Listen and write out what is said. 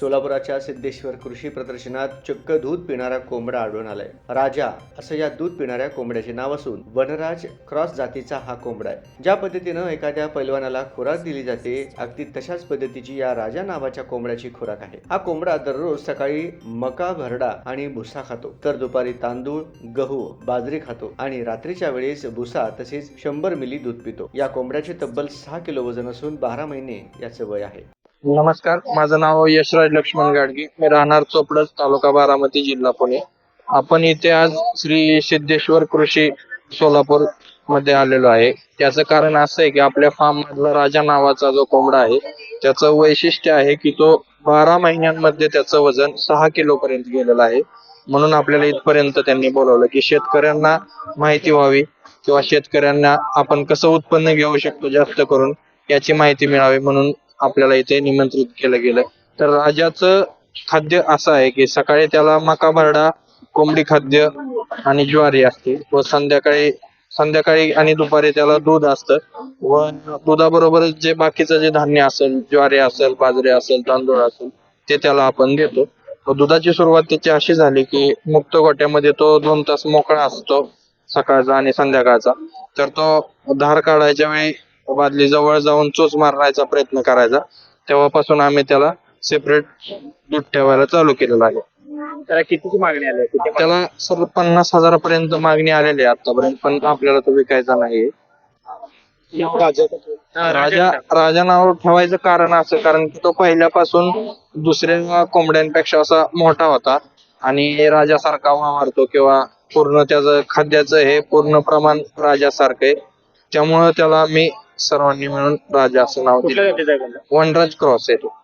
सोलापुराच्या सिद्धेश्वर कृषी प्रदर्शनात चक्क दूध पिणारा कोंबडा आढळून आलाय. राजा असं या दूध पिणाऱ्या कोंबड्याचे नाव असून वनराज क्रॉस जातीचा हा कोंबडा आहे. ज्या पद्धतीनं एखाद्या पैलवानाला खुराक दिली जाते अगदी तशाच पद्धतीची या राजा नावाच्या कोंबड्याची खुराक आहे. हा कोंबडा दररोज सकाळी मका भरडा आणि भुसा खातो. तर दुपारी तांदूळ गहू बाजरी खातो आणि रात्रीच्या वेळेस भुसा तसेच शंभर मिली दूध पितो. या कोंबड्याचे तब्बल सहा किलो वजन असून बारा महिने याचं वय आहे. नमस्कार माझं नाव यशराज लक्ष्मण गाडगे. मी राहणार चोपडस तालुका बारामती जिल्हा पुणे. आपण इथे आज श्री सिद्धेश्वर कृषी सोलापूरमध्ये आलेलो आहे. त्याचं कारण असं आहे की आपल्या फार्म मधला राजा नावाचा जो कोंबडा आहे त्याचं वैशिष्ट्य आहे की तो बारा महिन्यांमध्ये त्याचं वजन सहा किलो पर्यंत गेलेलं आहे. म्हणून आपल्याला इथपर्यंत त्यांनी बोलवलं की शेतकऱ्यांना माहिती व्हावी किंवा शेतकऱ्यांना आपण कसं उत्पन्न घेऊ शकतो जास्त करून याची माहिती मिळावी म्हणून आपल्याला इथे निमंत्रित केलं गेलं. तर राजाचं खाद्य असं आहे की सकाळी त्याला मका भरडा कोंबडी खाद्य आणि ज्वारी असते. व संध्याकाळी संध्याकाळी आणि दुपारी त्याला दूध असतं. व दुधाबरोबरच जे बाकीचं जे धान्य असेल ज्वारी असेल बाजरी असेल तांदूळ असेल ते त्याला आपण देतो. व दुधाची सुरुवात त्याची अशी झाली की मुक्त गोट्यामध्ये तो दोन तास मोकळा असतो सकाळचा आणि संध्याकाळचा. तर तो धार काढायच्या वेळी बादली जवळ जाऊन चोच मारण्याचा प्रयत्न करायचा. तेव्हापासून आम्ही त्याला सेपरेट दूध ठेवायला चालू केलेलं आहे. त्याला कितीची मागणी आली आहे? किती त्याला सर पन्नास हजारापर्यंत मागणी आलेली आहे आतापर्यंत पण आपल्याला तो विकायचा नाहीये. हा, राजा राजा नाव ठेवायचं कारण असं कारण की तो पहिल्यापासून दुसऱ्या कोंबड्यांपेक्षा असा मोठा होता. आणि राजासारखा वावरतो किंवा पूर्ण त्याचं खाद्याचं हे पूर्ण प्रमाण राजासारखं आहे. त्यामुळं त्याला मी सर्वांनी मिळून राजा असं नाव दिलं? वनराज क्रॉस आहे तो